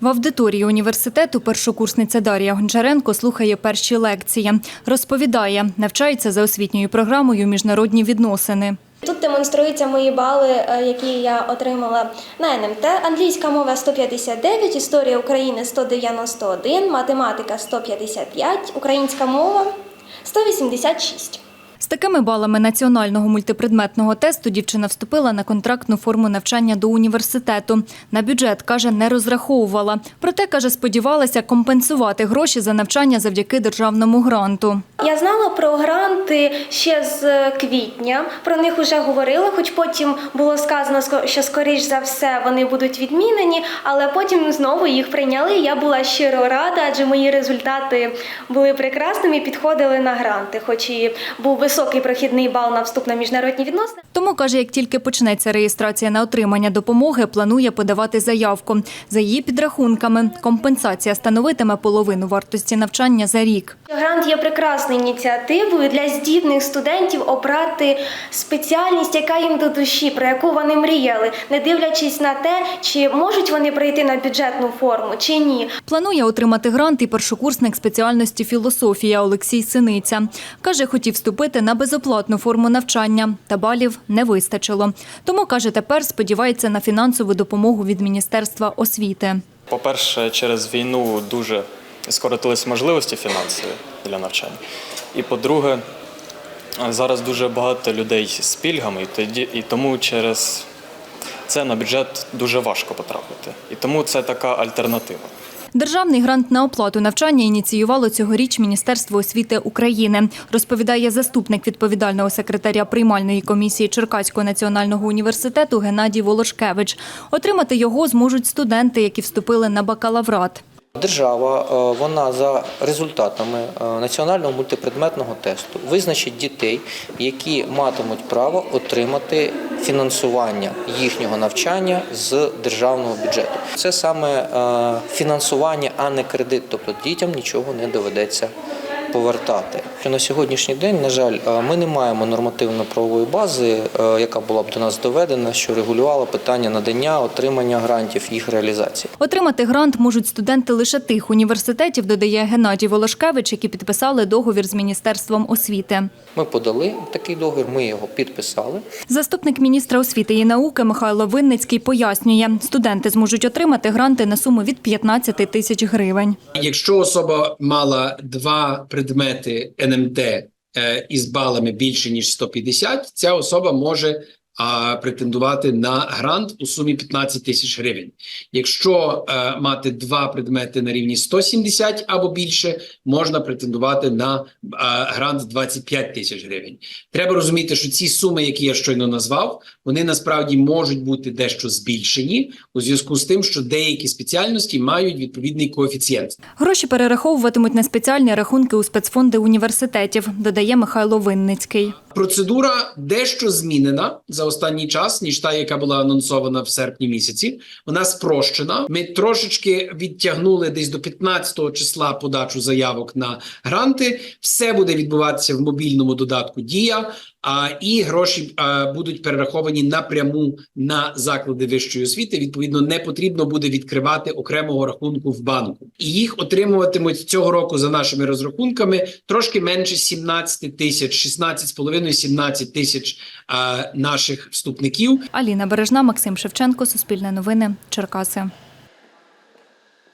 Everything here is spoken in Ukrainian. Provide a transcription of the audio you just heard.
В аудиторії університету першокурсниця Дар'я Гончаренко слухає перші лекції. Розповідає, навчається за освітньою програмою міжнародні відносини. Тут демонструються мої бали, е, які я отримала на НМТ. Англійська мова 159, історія України 191, математика 155, українська мова 186. З такими балами національного мультипредметного тесту дівчина вступила на контрактну форму навчання до університету. На бюджет, каже, не розраховувала. Проте, каже, сподівалася компенсувати гроші за навчання завдяки державному гранту. Я знала про гранти ще з квітня. Про них вже говорила, хоч потім було сказано, що скоріш за все вони будуть відмінені, але потім знову їх прийняли. Я була щиро рада, адже мої результати були прекрасними підходили на гранти, хоч і був високий прохідний бал на вступ на міжнародні відносини. Тому, каже, як тільки почнеться реєстрація на отримання допомоги, планує подавати заявку. За її підрахунками, компенсація становитиме половину вартості навчання за рік. Грант є прекрасною ініціативою для здібних студентів обрати спеціальність, яка їм до душі, про яку вони мріяли, не дивлячись на те, чи можуть вони прийти на бюджетну форму, чи ні. Планує отримати грант і першокурсник спеціальності філософія Олексій Синиця. Каже, хотів вступити на безоплатну форму навчання, та балів не вистачило. Тому, каже, тепер сподівається на фінансову допомогу від Міністерства освіти. По-перше, через війну дуже скоротились можливості фінансові для навчання. І по-друге, зараз дуже багато людей з пільгами, і тому через це на бюджет дуже важко потрапити. І тому це така альтернатива. Державний грант на оплату навчання ініціювало цьогоріч Міністерство освіти України, розповідає заступник відповідального секретаря приймальної комісії Черкаського національного університету Геннадій Волошкевич. Отримати його зможуть студенти, які вступили на бакалаврат. Держава е, вона за результатами е, національного мультипредметного тесту визначить дітей, які матимуть право отримати фінансування їхнього навчання з державного бюджету. Це саме е, фінансування, а не кредит. Тобто дітям нічого не доведеться повертати. На сьогоднішній день, на жаль, е, ми не маємо нормативно-правової бази, е, яка була б до нас доведена, що регулювала питання надання, отримання грантів, їх реалізації. Отримати грант можуть студенти лише тих університетів, додає Геннадій Волошкевич, які підписали договір з Міністерством освіти. Ми подали такий договір, ми його підписали. Заступник міністра освіти і науки Михайло Винницький пояснює, студенти зможуть отримати гранти на суму від 15 тисяч гривень. Якщо особа мала два предмети НМТ е, із балами більше ніж 150, ця особа може а, претендувати на грант у сумі 15 тисяч гривень. Якщо е, мати два предмети на рівні 170 або більше, можна претендувати на е, грант 25 тисяч гривень. Треба розуміти, що ці суми, які я щойно назвав, вони насправді можуть бути дещо збільшені у зв'язку з тим, що деякі спеціальності мають відповідний коефіцієнт. Гроші перераховуватимуть на спеціальні рахунки у спецфонди університетів, додає Михайло Винницький. Процедура дещо змінена за останній час, ніж та, яка була анонсована в серпні місяці. Вона спрощена. Ми трошечки відтягнули десь до 15 числа подачу заявок на гранти. Все буде відбуватися в мобільному додатку Дія. А і гроші а, будуть перераховані напряму на заклади вищої освіти. Відповідно, не потрібно буде відкривати окремого рахунку в банку, і їх отримуватимуть цього року за нашими розрахунками трошки менше 17 тисяч, 16,5-17 тисяч а, наших вступників. Аліна Бережна, Максим Шевченко, Суспільне новини, Черкаси.